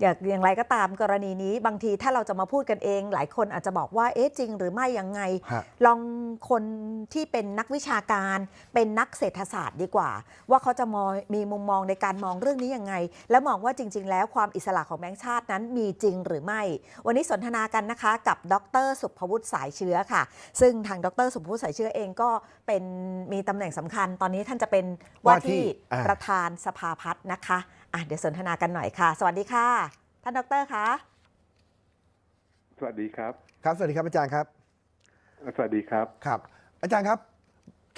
อย่างอย่างไรก็ตามกรณีนี้บางทีถ้าเราจะมาพูดกันเอง หลายคนอาจจะบอกว่าเอ๊ะจริงหรือไม่ยังไง ฮะ ลองคนที่เป็นนักวิชาการ เป็นนักเศรษฐศาสตร์ดีกว่า ว่าเขาจะมองมีมุมมองในการมองเรื่องนี้ยังไง และมองว่าจริง ๆ แล้วความอิสระของแบงค์ชาตินั้นมีจริงหรือไม่ วันนี้สนทนากันนะคะ กับดรสุภวุฒิสายเชื้อค่ะ ซึ่งทางดรสุภวุฒิสายเชื้อเองก็เป็นมีตำแหน่งสำคัญ ตอนนี้ท่านจะเป็นว่าว่าที่ที่อ่า ประธานสภาพัฒน์นะคะ อะเดี๋ยวสนทนากันหน่อยค่ะ สวัสดีค่ะ ท่านดรคะสวัสดีครับ ครับสวัสดีครับอาจารย์ครับสวัสดีครับครับ อาจารย์ครับ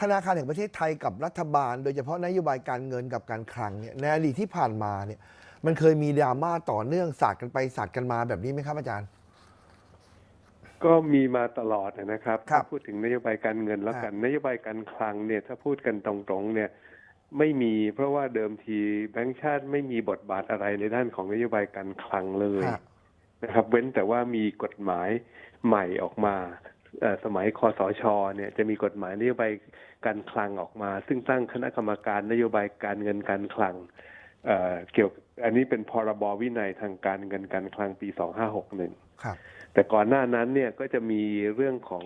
ธนาคารแห่งประเทศไทยกับรัฐบาล โดยเฉพาะนโยบายการเงินกับการคลังเนี่ยในอดีตที่ผ่านมาเนี่ย มันเคยมีดราม่าต่อเนื่องสาดกันไปสาดกันมาแบบนี้ไหมครับอาจารย์ ก็มีมาตลอดนะครับครับถ้าพูดถึงนโยบายการเงินแล้วกันนโยบายการคลังเนี่ยถ้าพูดกันตรงๆเนี่ย ไม่มีเพราะว่าเดิมทีแบงก์ชาติไม่มีบทบาทอะไรในด้านของนโยบายการคลังเลยฮะนะครับ เว้นแต่ว่ามีกฎหมายใหม่ออกมาเอ่อสมัยคอสชเนี่ยจะมีกฎหมายนโยบายการคลังออกมา ซึ่งตั้งคณะกรรมการนโยบายการเงินการคลังเอ่อเกี่ยวอันนี้เป็นพรบวินัยทางการเงินการคลังปี 2561ครับแต่ก่อนหน้านั้นเนี่ยก็จะมีเรื่องของ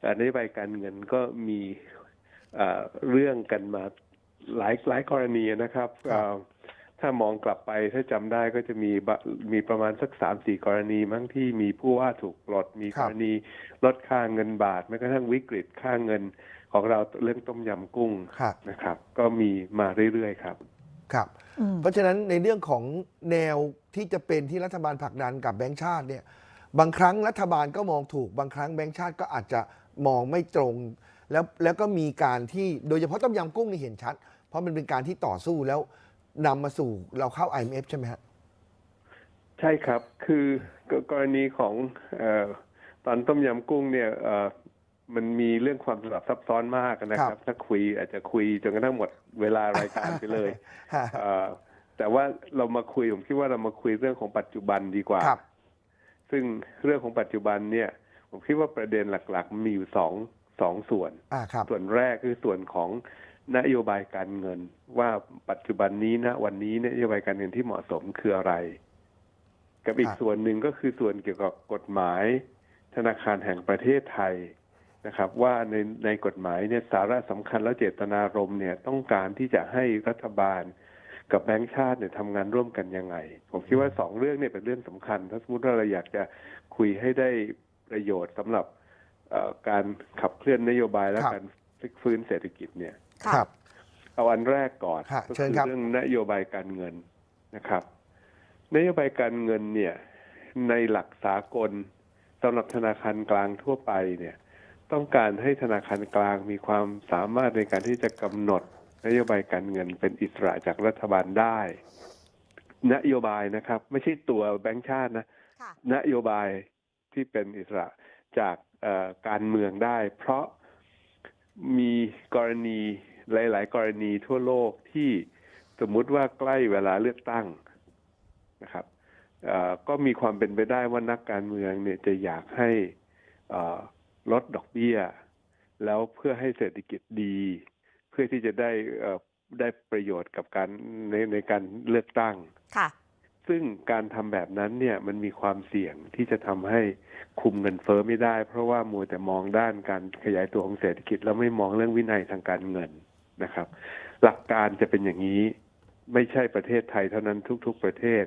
เอ่อนโยบายการเงินก็มีเอ่อเรื่องกันมา หลายหลายกรณีนะครับครับเอ่อถ้ามองกลับไปถ้าจำได้ก็จะมีบะมีประมาณสักสามสี่กรณีมั้งที่มีผู้ว่าถูกปลดมีกรณีลดค่าเงินบาทแม้กระทั่งวิกฤตค่าเงินของเราเรื่องต้มยำกุ้งครับนะครับ ก็มีมาเรื่อยๆครับครับอืมเพราะฉะนั้นในเรื่องของแนวที่จะเป็นที่รัฐบาลผลักดันกับแบงก์ชาติเนี่ย บางครั้งรัฐบาลก็มองถูก บางครั้งแบงก์ชาติก็อาจจะมองไม่ตรง แล้วแล้วก็มีการที่โดยเฉพาะต้มยำกุ้งนี่เห็นชัด เพราะมันเป็นการที่ต่อสู้แล้วนำมาสู่เราเข้า IMF ใช่ไหมฮะ ใช่ครับ คือกกรณีของเออตอนต้มยำกุ้งเนี่ยเออมันมีเรื่องความสลับซับซ้อนมากนะคครัรับ บ ถ้าคุยอาจจะคุยจนกระทั่งหมดเวลารายการไปเลย ฮะเอ่อแต่ว่าเรามาคุยผมคิดว่าเรามาคุยเรื่องของปัจจุบันดีกว่า ครับซึ่งเรื่องของปัจจุบันเนี่ย ผมคิดว่าประเด็นหลัก ๆ มีอยู่สอง สองส่วนอ่าครับส่วนแรกคือส่วนของนโยบายการเงิน ว่าปัจจุบันนี้นะ วันนี้นโยบายการเงินที่เหมาะสมคืออะไร กับอีกครับส่วนหนึ่งก็คือส่วนเกี่ยวกับกฎหมาย ธนาคารแห่งประเทศไทยนะครับ ว่าในในกฎหมายเนี่ยสาระสำคัญและเจตนารมณ์เนี่ยต้องการที่จะให้รัฐบาลกับแบงก์ชาติเนี่ยทำงานร่วมกันยังไง ผมคิดว่าสองเรื่องเนี่ยเป็นเรื่องสำคัญ ถ้าสมมติว่าเราอยากจะคุยให้ได้ประโยชน์สำหรับเอ่อ การขับเคลื่อนนโยบายและครับ การพลิกฟื้นเศรษฐกิจเนี่ย ค่ะ ครับ เอาอันแรกก่อนฮะก็เชิญคือครับ เรื่องนโยบายการเงินนะครับ นโยบายการเงินเนี่ย ในหลักสากลสำหรับธนาคารกลางทั่วไปเนี่ย ต้องการให้ธนาคารกลางมีความสามารถในการที่จะกำหนดนโยบายการเงินเป็นอิสระจากรัฐบาลได้ นโยบายนะครับ ไม่ใช่ตัวแบงก์ชาตินะ ค่ะ นโยบายที่เป็นอิสระ จากการเมืองได้ เพราะมีกรณีหลาย ๆ กรณีทั่วโลกที่สมมุติว่าใกล้เวลาเลือกตั้งนะครับก็มีความเป็นไปได้ว่านักการเมืองเนี่ยจะอยากให้ลดดอกเบี้ย แล้วเพื่อให้เศรษฐกิจดี เพื่อที่จะได้ได้ประโยชน์กับการในในการเลือกตั้งค่ะ ซึ่งการทำแบบนั้นเนี่ยมันมีความเสี่ยงที่จะทำให้คุมเงินเฟ้อไม่ได้ เพราะว่ามัวแต่มองด้านการขยายตัวของเศรษฐกิจ แล้วไม่มองเรื่องวินัยทางการเงินนะครับ หลักการจะเป็นอย่างนี้ ไม่ใช่ประเทศไทยเท่านั้นทุก ๆประเทศ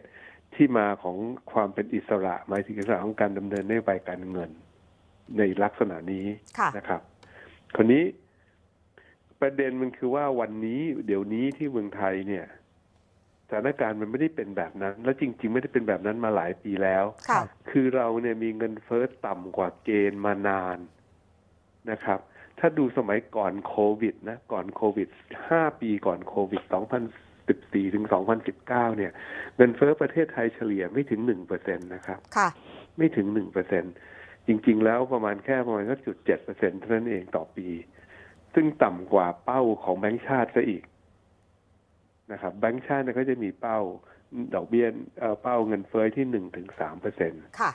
ที่มาของความเป็นอิสระหมายถึงอิสระของการดำเนินนโยบายการเงิน ในลักษณะนี้ค่ะนะครับคราวนี้ประเด็นมันคือว่าวันนี้เดี๋ยวนี้ที่เมืองไทยเนี่ยส ถานการณ์มันไม่ได้เป็นแบบนั้น และจริง ๆ ไม่ได้เป็นแบบนั้นมาหลายปีแล้วค่ะคือเราเนี่ยมีเงินเฟ้อต่ำกว่าเกณฑ์มานานนะครับ ถ้าดูสมัยก่อนโควิดนะก่อนโควิดห้าปีก่อนโควิด2014ถึง2019เนี่ย เงินเฟ้อประเทศไทยเฉลี่ยไม่ถึง1%นะครับค่ะ ไม่ถึง1%จริง ๆ แล้วประมาณแค่ประมาณก็จุด7%เท่านั้นเองต่อปี ซึ่งต่ำกว่าเป้าของแบงก์ชาติซะอีก นะครับแบงก์ชาติเนี่ยเขาจะมีเป้าดอกเบี้ยเอ่อเป้าเงินเฟ้อที่หนึ่งถึงสามเปอร์เซ็นค่ะ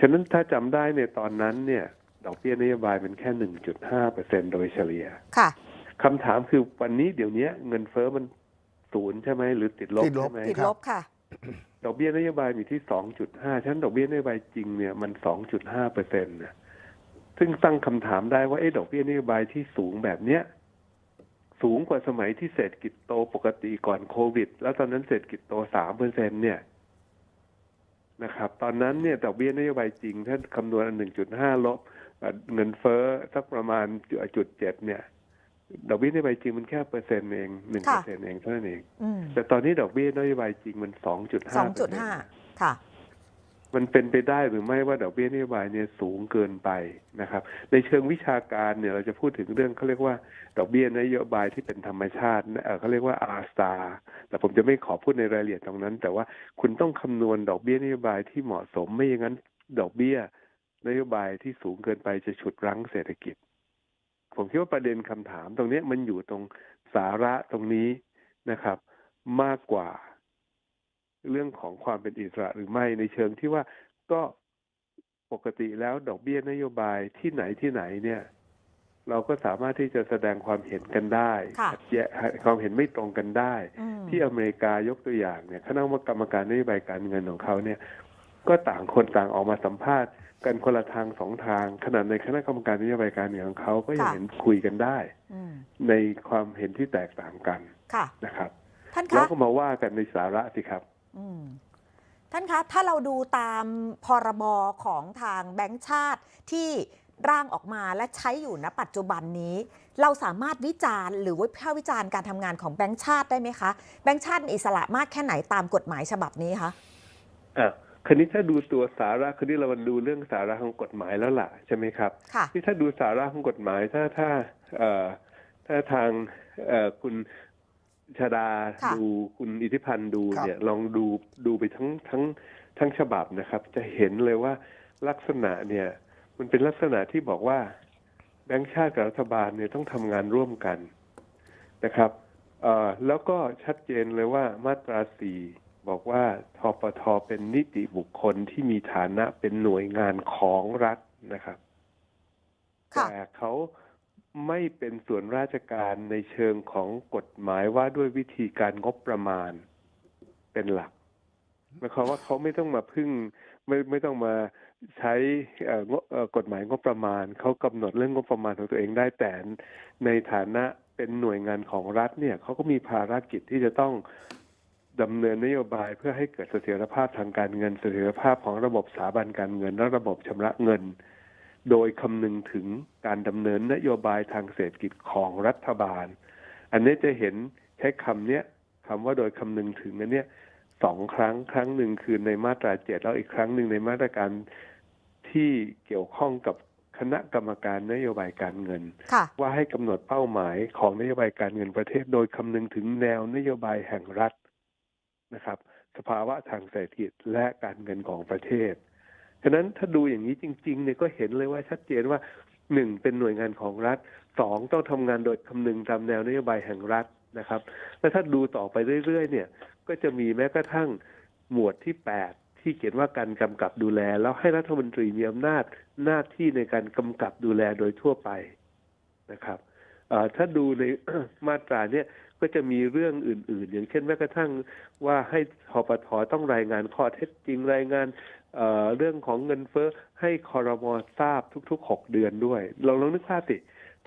ฉะนั้นถ้าจำได้ในตอนนั้นเนี่ย ดอกเบี้ยนโยบายเป็นแค่หนึ่งจุดห้าเปอร์เซ็นโดยเฉลี่ยค่ะคำถามคือวันนี้เดี๋ยวนี้เงินเฟ้อมันศูนย์ใช่ไหมหรือติดลบติดลบใช่ไหมติดลบค่ะ ดอกเบี้ยนโยบายมีที่2.5ฉะนั้นดอกเบี้ยนโยบายจริงเนี่ยมัน2.5เปอร์เซ็นต์นะซึ่งตั้งคำถามได้ว่าเอ๊ะดอกเบี้ยนโยบายที่สูงแบบเนี้ย สูงกว่าสมัยที่เศรษฐกิจโตปกติก่อนโควิด แล้วตอนนั้นเศรษฐกิจโต3เปอร์เซ็นเนี่ยนะครับ ตอนนั้นเนี่ยดอกเบี้ยนโยบายจริง ถ้าคำนวณอัน1.5ลบเอ่อเงินเฟ้อสักประมาณจุดเจ็ดเนี่ยดอกเบี้ยนโยบายจริงมันแค่เปอร์เซ็นต์เองหนึ่งเปอร์เซ็นต์เองเท่านั้นเองอืมแต่ตอนนี้ดอกเบี้ยนโยบายจริงมันสองจุดห้าสองจุดห้าค่ะ มันเป็นไปได้หรือไม่ว่าดอกเบี้ยนโยบายเนี่ยสูงเกินไปนะครับ ในเชิงวิชาการเนี่ยเราจะพูดถึงเรื่องเขาเรียกว่าดอกเบี้ยนโยบายที่เป็นธรรมชาติเอ่อเขาเรียกว่า R star แต่ผมจะไม่ขอพูดในรายละเอียดตรงนั้น แต่ว่าคุณต้องคำนวณดอกเบี้ยนโยบายที่เหมาะสมไม่อย่างนั้นดอกเบี้ยนโยบายที่สูงเกินไปจะฉุดรั้งเศรษฐกิจ ผมคิดว่าประเด็นคำถามตรงนี้มันอยู่ตรงสาระตรงนี้นะครับ มากกว่า เรื่องของความเป็นอิสระหรือไม่ในเชิงที่ว่าก็ปกติแล้วดอกเบี้ยนโยบายที่ไหนที่ไหนเนี่ย เราก็สามารถที่จะแสดงความเห็นกันได้ค่ะขัดแย้งความเห็นไม่ตรงกันได้อืมที่อเมริกายกตัวอย่างเนี่ยคณะกรรมการนโยบายการเงินของเขาเนี่ย ก็ต่างคนต่างออกมาสัมภาษณ์ กันคนละทางสองทาง ขนาดในคณะกรรมการนโยบายการเงินของเขาก็ยังค่ะเห็นคุยกันได้อืมในความเห็นที่แตกต่างกันค่ะนะครับท่านแล้คะวก็มาว่ากันในสาระสิครับอืม ท่านคะ ถ้าเราดูตามพรบของทางแบงก์ชาติที่ร่างออกมาและใช้อยู่ณปัจจุบันนี้ เราสามารถวิจารณ์หรือวิพากษ์วิจารณ์การทำงานของแบงก์ชาติได้ไหมคะ แบงก์ชาติมีอิสระมากแค่ไหนตามกฎหมายฉบับนี้คะอะคันนี้ถ้าดูตัวสาระคันนี้เรามาดูเรื่องสาระของกฎหมายแล้วล่ะใช่ไหมครับค่ะที่ถ้าดูสาระของกฎหมายถ้าถ้าเอ่อถ้าทางเอ่อคุณ ชาดาค่ะดูคุณอิทธิพันธ์ดูครับเนี่ยลองดูดูไปทั้งทั้งทั้งฉบับนะครับ จะเห็นเลยว่าลักษณะเนี่ย มันเป็นลักษณะที่บอกว่าแบงก์ชาติกับรัฐบาลเนี่ยต้องทำงานร่วมกันนะครับเอ่อแล้วก็ชัดเจนเลยว่ามาตราสี่บอกว่าทปทเป็นนิติบุคคลที่มีฐานะเป็นหน่วยงานของรัฐนะครับค่ะแต่เขา ไม่เป็นส่วนราชการในเชิงของกฎหมายว่าด้วยวิธีการงบประมาณเป็นหลักหมายความว่าเขาไม่ต้องมาพึ่ง ไม่ไม่ต้องมาใช้กฎหมายงบประมาณเขากำหนดเรื่องงบประมาณของตัวเองได้แต่ในฐานะเป็นหน่วยงานของรัฐเนี่ยเขาก็มีภารกิจที่จะต้องดำเนินนโยบายเพื่อให้เกิดเสถียรภาพทางการเงิน เสถียรภาพของระบบสถาบันการเงินและระบบชำระเงิน โดยคำนึงถึงการดำเนินนโยบายทางเศรษฐกิจของรัฐบาล อันนี้จะเห็นใช้คำเนี้ยคำว่าโดยคำนึงถึงอันเนี้ยสองครั้งครั้งหนึ่งคือในมาตราเจ็ดแล้วอีกครั้งหนึ่งในมาตราการที่เกี่ยวข้องกับคณะกรรมการนโยบายการเงินค่ะว่าให้กำหนดเป้าหมายของนโยบายการเงินประเทศ โดยคำนึงถึงแนวนโยบายแห่งรัฐนะครับ สภาวะทางเศรษฐกิจและการเงินของประเทศ ฉะนั้นถ้าดูอย่างนี้จริงๆเนี่ยก็เห็นเลยว่าชัดเจนว่าหนึ่งเป็นหน่วยงานของรัฐสองต้องทำงานโดยคำนึงตามแนวนโยบายแห่งรัฐนะครับ และถ้าดูต่อไปเรื่อยๆเนี่ย ก็จะมีแม้กระทั่งหมวดที่แปดที่เขียนว่าการกำกับดูแล แล้วให้รัฐมนตรีมีอำนาจหน้าที่ในการกำกับดูแลโดยทั่วไปนะครับถ้าดูในมาตราเนี่ยก็จะมีเรื่องอื่น ๆ อย่างเช่นแม้กระทั่งว่าให้ทปทต้องรายงานข้อเท็จจริงรายงาน เเรื่องของเงินเฟ้อให้คอรมอทราบทุกๆหกเดือนด้วยลองลองนึกภาพสิ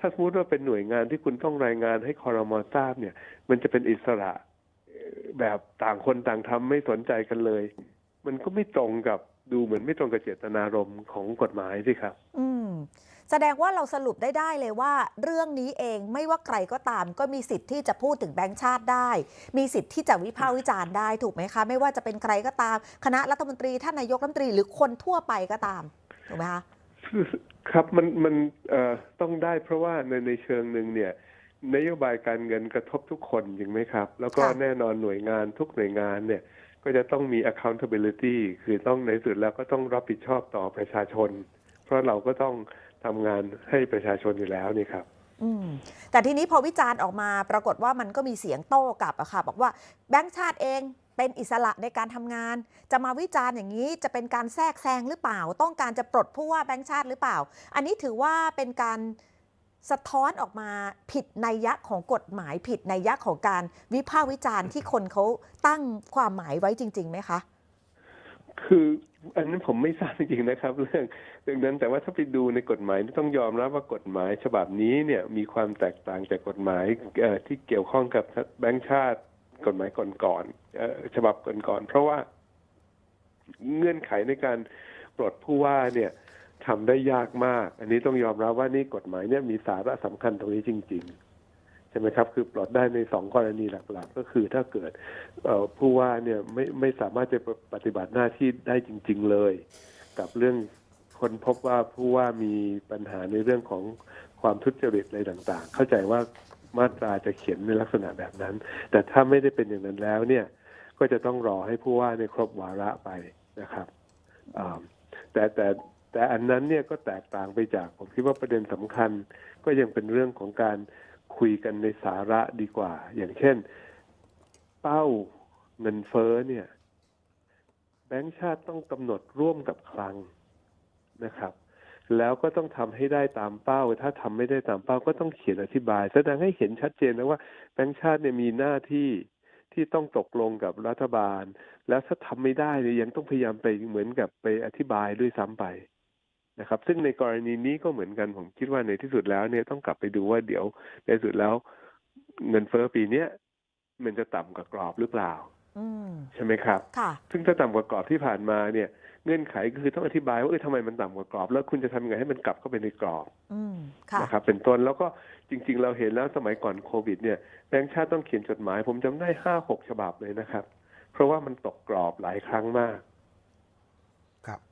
ถ้าสมมติว่าเป็นหน่วยงานที่คุณต้องรายงานให้คอรมอทราบเนี่ย มันจะเป็นอิสระแบบต่างคนต่างทำไม่สนใจกันเลย มันก็ไม่ตรงกับดูเหมือนไม่ตรงกับเจตนารมณ์ของกฎหมายสิครับ อืม แสดงว่าเราสรุปได้ได้เลยว่า เรื่องนี้เองไม่ว่าใครก็ตาม ก็มีสิทธิ์ที่จะพูดถึงแบงค์ชาติได้ มีสิทธิ์ที่จะวิพากษ์วิจารณ์ได้ถูกไหมคะ ไม่ว่าจะเป็นใครก็ตาม คณะรัฐมนตรีท่านนายกรัฐมนตรีหรือคนทั่วไปก็ตามถูกไหมคะครับมันมันเอ่อต้องได้เพราะว่าในในเชิงหนึ่งเนี่ยนโยบายการเงินกระทบทุกคนจริงไหมครับ แล้วก็ค่ะแน่นอนหน่วยงานทุกหน่วยงานเนี่ย ก็จะต้องมี accountability คือต้องในสุดแล้วก็ต้องรับผิดชอบต่อประชาชน เพราะเราก็ต้อง ทำงานให้ประชาชนอยู่แล้วนี่ครับอืมแต่ทีนี้พอวิจารณ์ออกมาปรากฏว่ามันก็มีเสียงโต้กลับอะค่ะ บอกว่าแบงค์ชาติเองเป็นอิสระในการทำงาน จะมาวิจารณ์อย่างนี้จะเป็นการแทรกแซงหรือเปล่า ต้องการจะปลดผู้ว่าแบงค์ชาติหรือเปล่า อันนี้ถือว่าเป็นการสะท้อนออกมาผิดนัยยะของกฎหมายผิดนัยยะของการวิพากษ์วิจารณ์ที่คนเขาตั้งความหมายไว้จริงๆไหมคะ คือ อันนั้นผมไม่ทราบจริงๆนะครับ เรื่องเรื่องนั้นแต่ว่าถ้าไปดูในกฎหมายต้องยอมรับว่ากฎหมายฉบับนี้เนี่ยมีความแตกต่างจากกฎหมายที่เกี่ยวข้องกับแบงก์ชาติ กฎหมายก่อนๆฉบับก่อนๆเพราะว่าเงื่อนไขในการปลดผู้ว่าเนี่ยทำได้ยากมาก อันนี้ต้องยอมรับว่านี่กฎหมายเนี่ยมีสาระสำคัญตรงนี้จริง ๆ ช่ไหมครับคือปลดได้ในสองกรณีหลักๆ ก็คือถ้าเกิดผู้ว่าเนี่ยไม่ไม่สามารถจะปฏิบัติหน้าที่ได้จริง ๆเลย กับเรื่องคนพบว่าผู้ว่ามีปัญหาในเรื่องของความทุจริตอะไรต่างๆ เข้าใจว่ามาตราจะเขียนในลักษณะแบบนั้น แต่ถ้าไม่ได้เป็นอย่างนั้นแล้วเนี่ยก็จะต้องรอให้ผู้ว่าในยครบวาระไปนะครับแต่แต่แต่อันนั้นเนี่ยก็แตกต่างไปจากผมคิดว่าประเด็นสำคัญก็ยังเป็นเรื่องของการ คุยกันในสาระดีกว่า อย่างเช่น เป้าเงินเฟ้อเนี่ย แบงก์ชาติต้องกำหนดร่วมกับคลังนะครับ แล้วก็ต้องทำให้ได้ตามเป้า ถ้าทำไม่ได้ตามเป้าก็ต้องเขียนอธิบาย แสดงให้เห็นชัดเจนนะว่าแบงก์ชาติเนี่ยมีหน้าที่ที่ต้องตกลงกับรัฐบาล แล้วถ้าทำไม่ได้เนี่ยยังต้องพยายามไปเหมือนกับไปอธิบายด้วยซ้ำไป นะครับ ซึ่งในกรณีนี้ก็เหมือนกันผมคิดว่าในที่สุดแล้วเนี่ยต้องกลับไปดูว่าเดี๋ยวในที่สุดแล้ว เงินเฟ้อปีเนี้ยมันจะต่ำกว่ากรอบหรือเปล่าอืมใช่ไหมครับค่ะซึ่งถ้าต่ำกว่ากรอบที่ผ่านมาเนี่ยเงื่อนไขก็คือต้องอธิบายว่าเออทำไมมันต่ำกว่ากรอบ แล้วคุณจะทำยังไงให้มันกลับเข้าไปในกรอบอืมค่ะนะครับ เป็นต้นแล้วก็จริง ๆ เราเห็นแล้วสมัยก่อนโควิด เนี่ยแบงก์ชาติต้องเขียนจดหมาย ผมจำได้ห้าหกฉบับเลยนะครับ เพราะว่ามันตกกรอบหลายครั้งมากครับ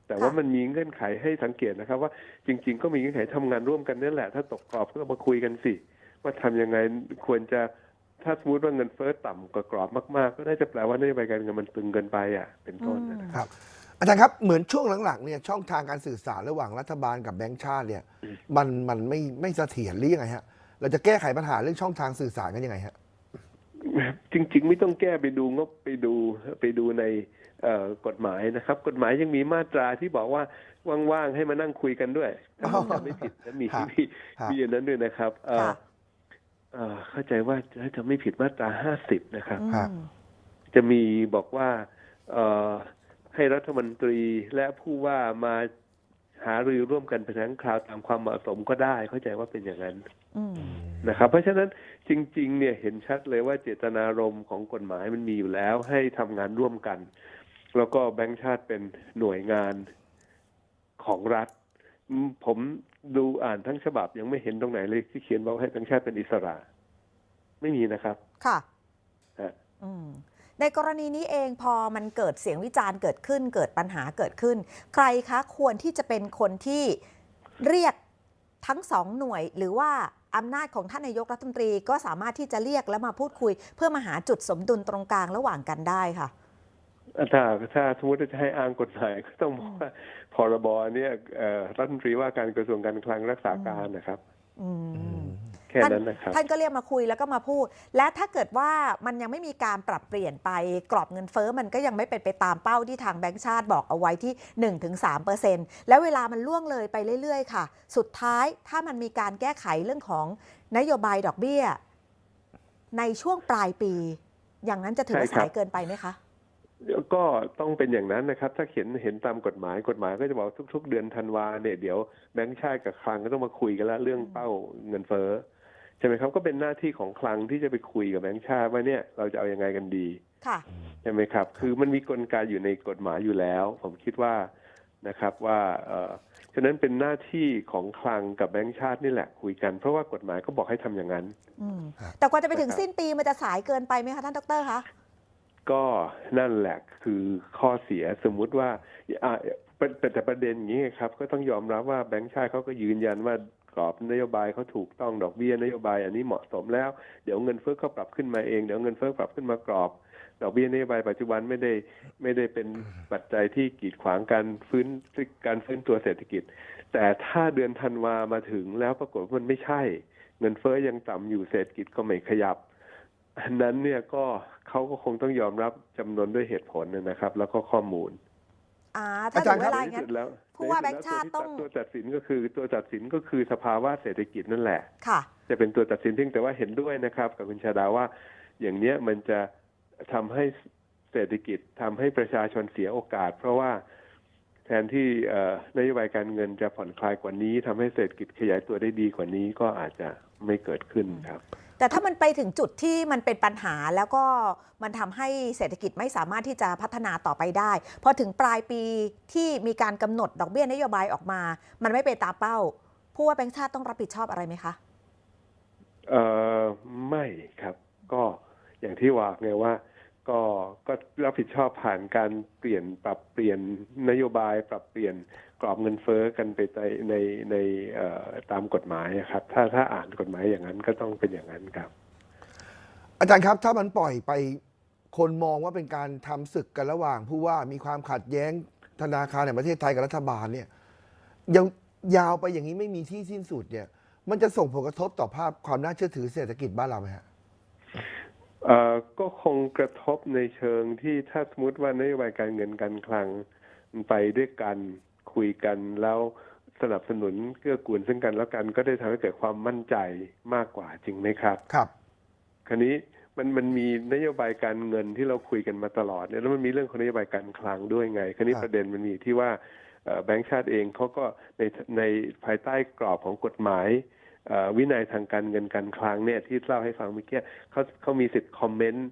แต่ว่าค่ะมันมีเงื่อนไขให้สังเกตนะครับ ว่าจริง ๆ ก็มีเงื่อนไขทำงานร่วมกันนั่นแหละ ถ้าตกกรอบก็มาคุยกันสิ ว่าทำยังไงควรจะถ้าสมมติว่าเงินเฟ้อต่ำกว่ากรอบมากๆ ก็น่าจะแปลว่านโยบายการเงินมันตึงเกินไปอะ เป็นต้นนะอืมครับอาจารย์ครับเหมือนช่วงหลังๆเนี่ยช่องทางการสื่อสารระหว่างรัฐบาลกับแบงก์ชาติเนี่ย มันมันไม่ไม่เสถียรหรือยังไงฮะเราจะแก้ไขปัญหาเรื่องช่องทางสื่อสารกันยังไงฮะจริง ๆ ไม่ต้องแก้ไปดูงบไปดูไปดูในเอ่อ กฎหมายนะครับ กฎหมายยังมีมาตราที่บอกว่าว่างๆให้มานั่งคุยกันด้วยถ้าผมจำไม่ผิดนะมีครับมีครับมีอันนั้นด้วยนะครับเอ่อค่ะเอ่อเข้าใจว่าถ้าจะไม่ผิดมาตราห้าสิบนะครับอืครับมจะมีบอกว่าเอ่อให้รัฐมนตรีและผู้ว่ามาหารือร่วมกันเป็นครั้งคราวตามความเหมาะสมก็ได้ เข้าใจว่าเป็นอย่างนั้นอืมนะครับ เพราะฉะนั้นจริง ๆ เนี่ยเห็นชัดเลยว่าเจตนารมณ์ของกฎหมายมันมีอยู่แล้วให้ทำงานร่วมกัน แล้วก็แบงค์ชาติเป็นหน่วยงานของรัฐอืมผมดูอ่านทั้งฉบับยังไม่เห็นตรงไหนเลยที่เขียนบอกให้แบงค์ชาติเป็นอิสระ ไม่มีนะครับ ค่ะฮะอืมในกรณีนี้เองพอมันเกิดเสียงวิจารณ์เกิดขึ้น เกิดปัญหาเกิดขึ้น ใครคะควรที่จะเป็นคนที่เรียกทั้งสองหน่วย หรือว่าอำนาจของท่านนายกรัฐมนตรีก็สามารถที่จะเรียกแล้วมาพูดคุย เพื่อมาหาจุดสมดุลตรงกลางระหว่างกันได้ค่ะ ถ้าถ้าสมมติว่าจะให้อ้างกฎหมายก็ต้องบอกว่าพรบเนี่ยเอ่อรัฐมนตรีว่าการกระทรวงการคลังรักษาการนะครับอืมแค่ท่านนั้นนะครับท่านก็เรียกมาคุยแล้วก็มาพูด และถ้าเกิดว่ามันยังไม่มีการปรับเปลี่ยนไปกรอบเงินเฟ้อมันก็ยังไม่เป็นไปตามเป้าที่ทางแบงก์ชาติบอกเอาไว้ที่ 1-3%แล้วเวลามันล่วงเลยไปเรื่อย ๆ ค่ะ สุดท้ายถ้ามันมีการแก้ไขเรื่องของนโยบายดอกเบี้ย ในช่วงปลายปี อย่างนั้นจะถือว่าใช่ครับสายเกินไปไหมคะ ก็ต้องเป็นอย่างนั้นนะครับ ถ้าเขียนเห็นตามกฎหมายกฎหมายก็จะบอกทุก ๆ เดือนธันวาเนี่ยเดี๋ยวแบงก์ชาติกับคลังก็ต้องมาคุยกันแล้วเรื่องเป้าเงินเฟ้อใช่ไหมครับก็เป็นหน้าที่ของคลังที่จะไปคุยกับแบงก์ชาติว่าเนี่ยเราจะเอายังไงกันดีค่ะใช่ไหมครับ คือมันมีกลไกอยู่ในกฎหมายอยู่แล้ว ผมคิดว่านะครับว่าเอ่อฉะนั้นเป็นหน้าที่ของคลังกับแบงก์ชาตินี่แหละคุยกัน เพราะว่ากฎหมายก็บอกให้ทำอย่างนั้นอืมครับแต่กว่าจะไปถึงนะครับสิ้นปีมันจะสายเกินไปไหมคะท่านดรคะ ก็นั่นแหละคือข้อเสียสมมุติว่าอ่าเป็นแต่ประเด็นอย่างนี้ครับ ก็ต้องยอมรับว่าแบงก์ชาติเขาก็ยืนยันว่ากรอบนโยบายเขาถูกต้องดอกเบี้ยนโยบาย อันนี้เหมาะสมแล้ว เดี๋ยวเงินเฟ้อก็ปรับขึ้นมาเองเดี๋ยวเงินเฟ้อปรับขึ้นมากรอบ ดอกเบี้ยนโยบายปัจจุบันไม่ได้ไม่ได้เป็นปัจจัยที่กีดขวางการฟื้นการฟื้นตัวเศรษฐกิจ แต่ถ้าเดือนธันวามาถึงแล้วปรากฏว่ามันไม่ใช่ เงินเฟ้อยังต่ำอยู่เศรษฐกิจก็ไม่ขยับ อันนั้นเนี่ยก็เขาก็คงต้องยอมรับจำนวนด้วยเหตุผลนะครับ แล้วก็ข้อมูลอ่าถ้าอาจาถึรย์งครัเวบลาในอย่างนั้นที่สุดแล้วผู้ว่าในแบงค์ชาติต้องตัวตัดสินก็คือตัวตัดสินก็คือสภาวะเศรษฐกิจนั่นแหละค่ะ จะเป็นตัวตัดสินเพียงแต่ว่าเห็นด้วยนะครับ กับคุณชาดาว่า อย่างเนี้ยมันจะทำให้เศรษฐกิจทำให้ประชาชนเสียโอกาส เพราะว่าแทนที่เอ่อนโยบายการเงินจะผ่อนคลายกว่านี้ทำให้เศรษฐกิจขยายตัวได้ดีกว่านี้ก็อาจจะไม่เกิดขึ้นครับ แต่ถ้ามันไปถึงจุดที่มันเป็นปัญหาแล้วก็มันทำให้เศรษฐกิจไม่สามารถที่จะพัฒนาต่อไปได้ พอถึงปลายปีที่มีการกำหนดดอกเบี้ยนโยบายออกมา มันไม่เป็นตามเป้า ผู้ว่าแบงค์ชาติต้องรับผิดชอบอะไรไหมคะ เอ่อไม่ครับ ก็อย่างที่ว่าไงว่า ก็ก็รับผิดชอบผ่านการเปลี่ยนปรับเปลี่ยนนโยบาย ปรับเปลี่ยนกรอบเงินเฟ้อกันไปในในในตามกฎหมายครับ ถ้าถ้าอ่านกฎหมายอย่างนั้นก็ต้องเป็นอย่างนั้นครับ อาจารย์ครับถ้ามันปล่อยไปคนมองว่าเป็นการทำศึกกันระหว่าง ผู้ว่ามีความขัดแย้งธนาคารแห่งประเทศไทยกับรัฐบาลเนี่ยยาวยาวไปอย่างนี้ไม่มีที่สิ้นสุดเนี่ย มันจะส่งผลกระทบต่อภาพความน่าเชื่อถือเศรษฐกิจบ้านเราไหมฮะ ก็คงกระทบในเชิงที่ถ้าสมมติว่านโยบายการเงินการคลังมันไปด้วยกันคุยกันแล้วสนับสนุนเกื้อกูลซึ่งกันแล้วกันก็ได้ทำให้เกิดความมั่นใจมากกว่าจริงไหมครับ ครับ คราวนี้มันมันมีนโยบายการเงินที่เราคุยกันมาตลอดเนี่ยแล้วมันมีเรื่องของนโยบายการคลังด้วยไง คราวนี้ครับประเด็นมันมีที่ว่าเอ่อแบงก์ชาติเองเขาก็ในในภายใต้กรอบของกฎหมายเอ่อ วินัยทางการเงินการคลังเนี่ยที่เล่าให้ฟังเมื่อกี้เขาเขามีสิทธิ์คอมเมนต์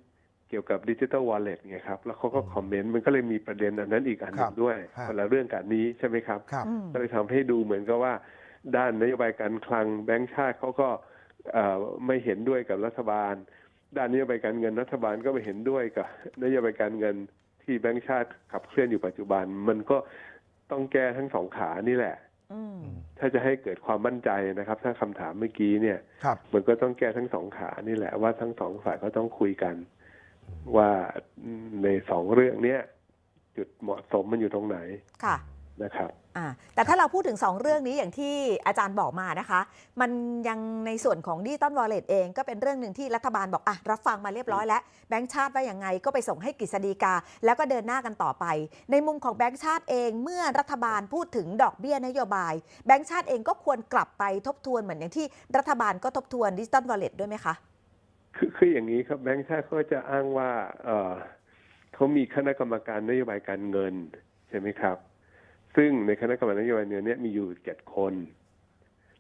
เกี่ยวกับดิจิ t a ลวอลเล็ตไงครับ แล้วเขาก็คอมเมนต์มันก็เลยมีประเด็นอันนั้นอีกอันหนึ่ครังบด้วยฮะคนละเรื่องกับนี้ใช่ไหมครับครับอืมก็เลยทำให้ดูเหมือนกับว่า ด้านนโยบายการคลังแบงก์ชาติเขาก็เอ่อไม่เห็นด้วยกับรัฐบาล ด้านนโยบายการเงินรัฐบาลก็ไม่เห็นด้วยกับนโยบายการเงินที่แบงก์ชาติขับเคลื่อนอยู่ปัจจุบัน มันก็ต้องแก้ทั้งสองขานี่แหละอืม ถ้าจะให้เกิดความมั่นใจนะครับ ถ้าคำถามเมื่อกี้เนี่ยครับมันก็ต้องแก้ทั้งสองขานี่แหละว่าทั้งสองฝ่ายก็ต้องคุยกัน ว่าในสองเรื่องเนี้ยจุดเหมาะสมมันอยู่ตรงไหนค่ะนะครับ อ่าแต่ถ้าเราพูดถึง 2 เรื่องนี้อย่างที่อาจารย์บอกมานะคะ มันยังในส่วนของดิจิตอลวอลเล็ตเองก็เป็นเรื่องหนึ่งที่รัฐบาลบอกอะรับฟังมาเรียบร้อยแล้ว แบงก์ชาติว่าอย่างไงก็ไปส่งให้กฤษฎีกา แล้วก็เดินหน้ากันต่อไป ในมุมของแบงก์ชาติเองเมื่อรัฐบาลพูดถึงดอกเบี้ยนโยบาย แบงก์ชาติเองก็ควรกลับไปทบทวนเหมือนอย่างที่รัฐบาลก็ทบทวนดิจิตอลวอลเล็ตด้วยไหมคะคือคืออย่างนี้ครับแบงก์ชาติเขาจะอ้างว่าเออเขามีคณะกรรมการนโยบายการเงินใช่ไหมครับ ซึ่งในคณะกรรมการนโยบายเงินเนี่ยมีอยู่เจ็ดคน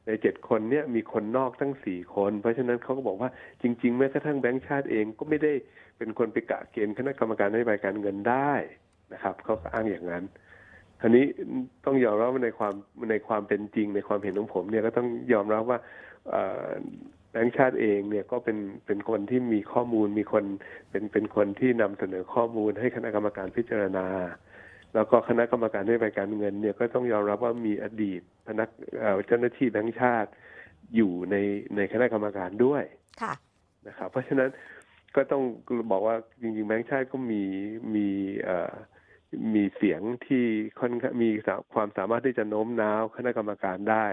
ในเจ็ดคนเนี่ยมีคนนอกทั้งสี่คน เพราะฉะนั้นเขาก็บอกว่าจริง ๆ แม้กระทั่งแบงก์ชาติเองก็ไม่ได้เป็นคนไปกะเกณฑ์คณะกรรมการนโยบายการเงินได้นะครับเขาก็อ้างอย่างนั้นคราวนี้ต้องยอมรับในความในความเป็นจริงในความเห็นของผมเนี่ยก็ต้องยอมรับว่าแบงก์ชาติเองเนี่ยก็เป็นเป็นคนที่มีข้อมูลมีคนเป็นเป็นคนที่นำเสนอข้อมูลให้คณะกรรมการพิจารณา แล้วก็คณะกรรมการนโยบายการเงินเนี่ยก็ต้องยอมรับว่ามีอดีตพนักเอ่อเจ้าหน้าที่แบงก์ชาติอยู่ในในคณะกรรมการด้วยค่ะนะครับ เพราะฉะนั้นก็ต้องบอกว่าจริงๆแบงก์ชาติก็มีมีเอ่อมีเสียงที่ค่อนข้างมีความสามารถที่จะโน้มน้าวคณะกรรมการได้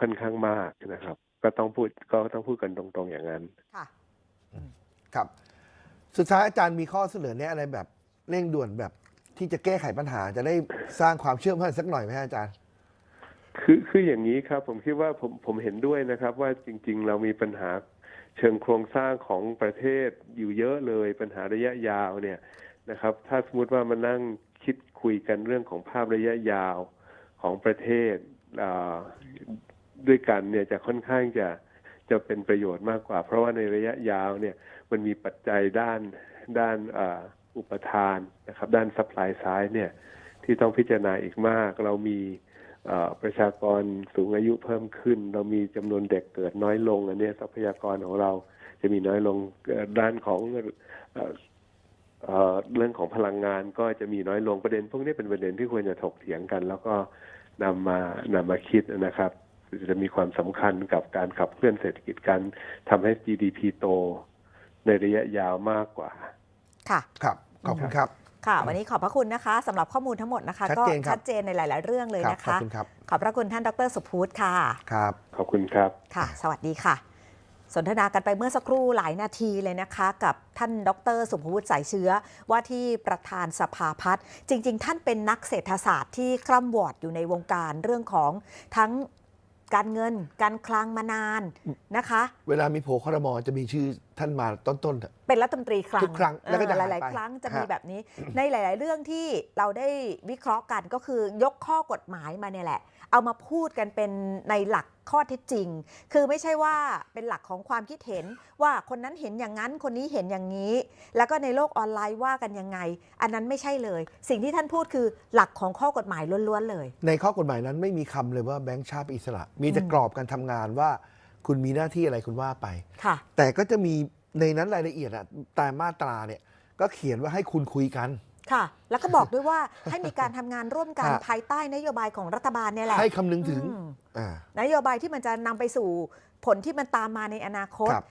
ค่อนข้างมากนะครับ ก็ต้องพูดก็ต้องพูดกันตรงๆอย่างนั้นค่ะครับ สุดท้ายอาจารย์มีข้อเสนอแนะอะไรแบบเร่งด่วนแบบ ที่จะแก้ไขปัญหาจะได้สร้างความเชื่อมั่นสักหน่อยไหมอาจารย์ คือคืออย่างนี้ครับ ผมคิดว่าผมผมเห็นด้วยนะครับ ว่าจริง ๆ เรามีปัญหาเชิงโครงสร้างของประเทศอยู่เยอะเลยปัญหาระยะยาวเนี่ยนะครับ ถ้าสมมติว่ามานั่งคิดคุยกันเรื่องของภาพระยะยาวของประเทศด้วยกันเนี่ยจะค่อนข้างจะจะเป็นประโยชน์มากกว่า เพราะว่าในระยะยาวเนี่ยมันมีปัจจัยด้านด้าน อ่าอุปทานนะครับ ด้านซัพพลายซ้ายเนี่ยที่ต้องพิจารณาอีกมาก เรามีเอ่อประชากรสูงอายุเพิ่มขึ้น เรามีจำนวนเด็กเกิดน้อยลงอันเนี้ยทรัพยากรของเราจะมีน้อยลงเอ่อด้านของเอ่อเอ่อเรื่องของพลังงานก็จะมีน้อยลงประเด็น พวกนี้เป็นประเด็นที่ควรจะถกเถียงกัน แล้วก็นำมานำมาคิดนะครับ จะมีความสำคัญกับการขับเคลื่อนเศรษฐกิจการทำให้ GDP โตในระยะยาวมากกว่า ค่ะครับ ขอบคุณครับ ค่ะ วันนี้ขอบพระคุณนะคะสำหรับข้อมูลทั้งหมดนะคะ ชัดก็เจนครับ ชัดเจนในหลาย ๆ เรื่องเลยครับนะขอบคะคุณครับขอบพระคุณท่านดรสุภูธค่ะ ครับ ขอบคุณครับ ค่ะ สวัสดีค่ะ สนทนากันไปเมื่อสักครู่หลายนาทีเลยนะคะ กับท่านดรสุภวุฒิสายเชื้อ ว่าที่ประธานสภาพัฒน์จริง ๆ ท่านเป็นนักเศรษฐศาสตร์ที่คร่ำวอร์ดอยู่ในวงการเรื่องของทั้ง การเงินการคลังมานานนะคะ เวลามีโผล่คอรมอจะมีชื่อท่านมาต้นๆอะเป็นรัฐมนตรีคลังทุกครั้งแล้วก็จะเออหายหลายไปๆครั้งจะมีฮะแบบนี้ ในหลาย ๆ เรื่องที่เราได้วิเคราะห์กันก็คือยกข้อกฎหมายมาเนี่ยแหละ เอามาพูดกันเป็นในหลัก ข้อเท็จจริง คือไม่ใช่ว่าเป็นหลักของความคิดเห็นว่าคนนั้นเห็นอย่างนั้นคนนี้เห็นอย่างนี้ แล้วก็ในโลกออนไลน์ว่ากันยังไง อันนั้นไม่ใช่เลย สิ่งที่ท่านพูดคือหลักของข้อกฎหมายล้วนๆเลย ในข้อกฎหมายนั้นไม่มีคำเลยว่าแบงค์ชาติเป็นอิสระ มีแต่อืมกรอบการทำงานว่า คุณมีหน้าที่อะไรคุณว่าไปค่ะแต่ก็จะมีในนั้นรายละเอียดอะแต่มาตราเนี่ยก็เขียนว่าให้คุณคุยกัน ค่ะ แล้วก็บอกด้วยว่าให้มีการทำงานร่วมกันฮะ ภายใต้นโยบายของรัฐบาลเนี่ยแหละให้คำนึงถึงอืมอ่า นโยบายที่มันจะนำไปสู่ผลที่มันตามมาในอนาคต ครับ